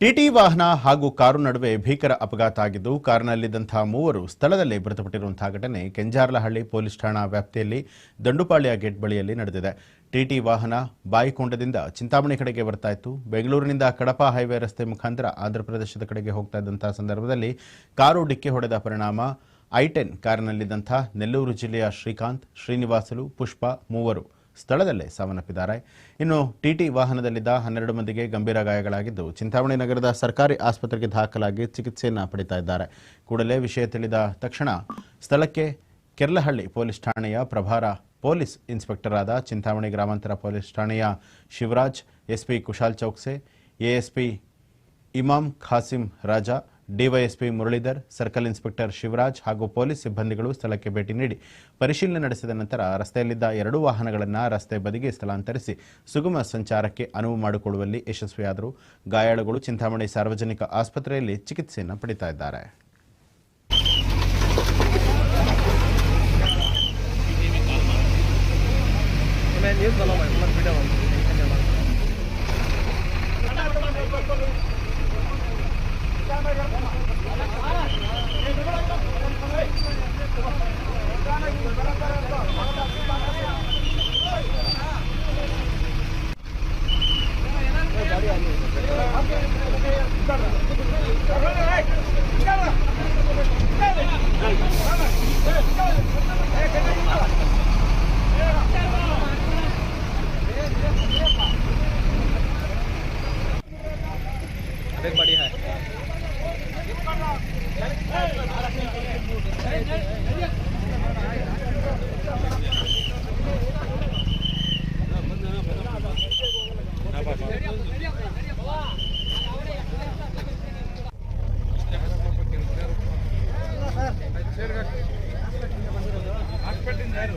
TT ವಾಹನ ಹಾಗೂ car ನಡುವೆ ಭೀಕರ ಅಪಘಾತ ಆಗಿದ್ದು ಕಾರಿನಲ್ಲಿದ್ದಂತಹ ಮೂವರು ಸ್ಥಳದಲ್ಲೇ ಮೃತಪಟ್ಟಿರುವಂತಹ ಘಟನೆ ಕೆಂಜಾರ್ಲಹಳ್ಳಿ ಪೊಲೀಸ್ ಠಾಣಾ ವ್ಯಾಪ್ತಿಯಲ್ಲಿ ದಂಡುಪಾಳ್ಯ ಗೇಟ್ ಬಳಿಯಲ್ಲಿ ನಡೆದಿದೆ. ಟಿಟಿ ವಾಹನ ಬಾಯಿಕೊಂಡದಿಂದ ಚಿಂತಾಮಣಿ ಕಡೆಗೆ ಬರ್ತಾ ಇತ್ತು. ಬೆಂಗಳೂರಿನಿಂದ ಕಡಪ ಹೈವೇ ರಸ್ತೆ ಮುಖಾಂತರ ಆಂಧ್ರಪ್ರದೇಶದ ಕಡೆಗೆ ಹೋಗ್ತಾ ಇದ್ದಂತಹ ಸಂದರ್ಭದಲ್ಲಿ ಕಾರು ಡಿಕ್ಕಿ ಹೊಡೆದ ಪರಿಣಾಮ ಐಟೆನ್ ಕಾರಿನಲ್ಲಿದ್ದಂಥ ನೆಲ್ಲೂರು ಜಿಲ್ಲೆಯ ಶ್ರೀಕಾಂತ್, ಶ್ರೀನಿವಾಸಲು, ಪುಷ್ಪ ಮೂವರು. ಸ್ಥಳದಲ್ಲೇ ಸಾವನ್ನಪ್ಪಿದ್ದಾರೆ. ಇನ್ನು ಟಿಟಿ ವಾಹನದಲ್ಲಿದ್ದ ಹನ್ನೆರಡು ಮಂದಿಗೆ ಗಂಭೀರ ಗಾಯಗಳಾಗಿದ್ದು, ಚಿಂತಾಮಣಿ ನಗರದ ಸರ್ಕಾರಿ ಆಸ್ಪತ್ರೆಗೆ ದಾಖಲಾಗಿ ಚಿಕಿತ್ಸೆಯನ್ನು ಪಡಿತಾ ಇದ್ದಾರೆ. ಕೂಡಲೇ ವಿಷಯ ತಿಳಿದ ತಕ್ಷಣ ಸ್ಥಳಕ್ಕೆ ಕೆರ್ಲಹಳ್ಳಿ ಪೊಲೀಸ್ ಠಾಣೆಯ ಪ್ರಭಾರ ಪೊಲೀಸ್ ಇನ್ಸ್ಪೆಕ್ಟರ್ ಆದ ಚಿಂತಾಮಣಿ ಗ್ರಾಮಾಂತರ ಪೊಲೀಸ್ ಠಾಣೆಯ Shivaraj, SP Kushal Chowkse ASP Imam Khasim Raja DYSP Muralidhar, circle inspector Shivaraj ಹಾಗೂ ಪೊಲೀಸ್ ಸಿಬ್ಬಂದಿಗಳು ಸ್ಥಳಕ್ಕೆ ಭೇಟಿ ನೀಡಿ ಪರಿಶೀಲನೆ ನಡೆಸಿದ ನಂತರ ರಸ್ತೆಯಲ್ಲಿದ್ದ ಎರಡೂ ವಾಹನಗಳನ್ನು ರಸ್ತೆ ಬದಿಗೆ ಸ್ಥಳಾಂತರಿಸಿ ಸುಗಮ ಸಂಚಾರಕ್ಕೆ ಅನುವು ಮಾಡಿಕೊಳ್ಳುವಲ್ಲಿ ಯಶಸ್ವಿಯಾದರು. ಗಾಯಾಳುಗಳು ಚಿಂತಾಮಣಿ ಸಾರ್ವಜನಿಕ ಆಸ್ಪತ್ರೆಯಲ್ಲಿ ಚಿಕಿತ್ಸೆಯನ್ನು ಪಡೆಯುತ್ತಾ ಇದ್ದಾರೆ. يا గారు.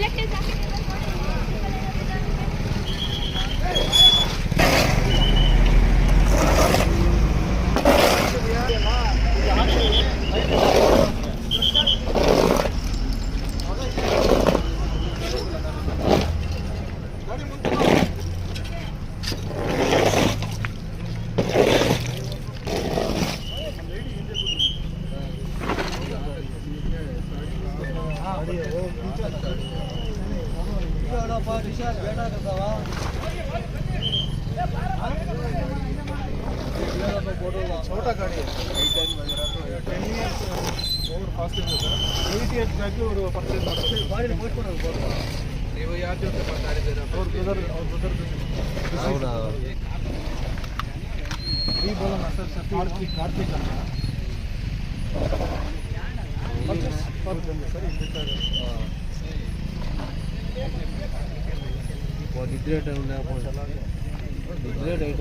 Bekle, bekle. ಛೋಟ ಗಾಡಿ ಟೆನ್ ಇಯರ್ಸ್ ಓವರ್ ಫಾಸ್ಟ್ ಇದೆ ಸರ್ ಇಯರ್ಸ್ ಬ್ಯಾಕು ಇವರು ಪರ್ಚೇಸ್ ಮಾಡ್ತಾರೆ ಗಾಡಿ ಹೋಗ್ಕೊಂಡು ಹೋಗ್ಬೋದು ನೀವು ಯಾರ ಜೊತೆ ಮಾತಾಡಿದ್ದೀರಾ ಅವ್ರ ಬ್ರದರ್ ಅವ್ರ ಬ್ರದರ್ ಹೌದಾ ಈ ಬೋಲನ ಸರ್ ಕಾರ್ತಿಕ್ ಕಾರ್ತಿಕ್ ಅಂತ ಪರ್ಚೇಸ್ ಬರುತ್ತೆ ಸರ್ ನಿದ್ರೆ ಟೈಮ್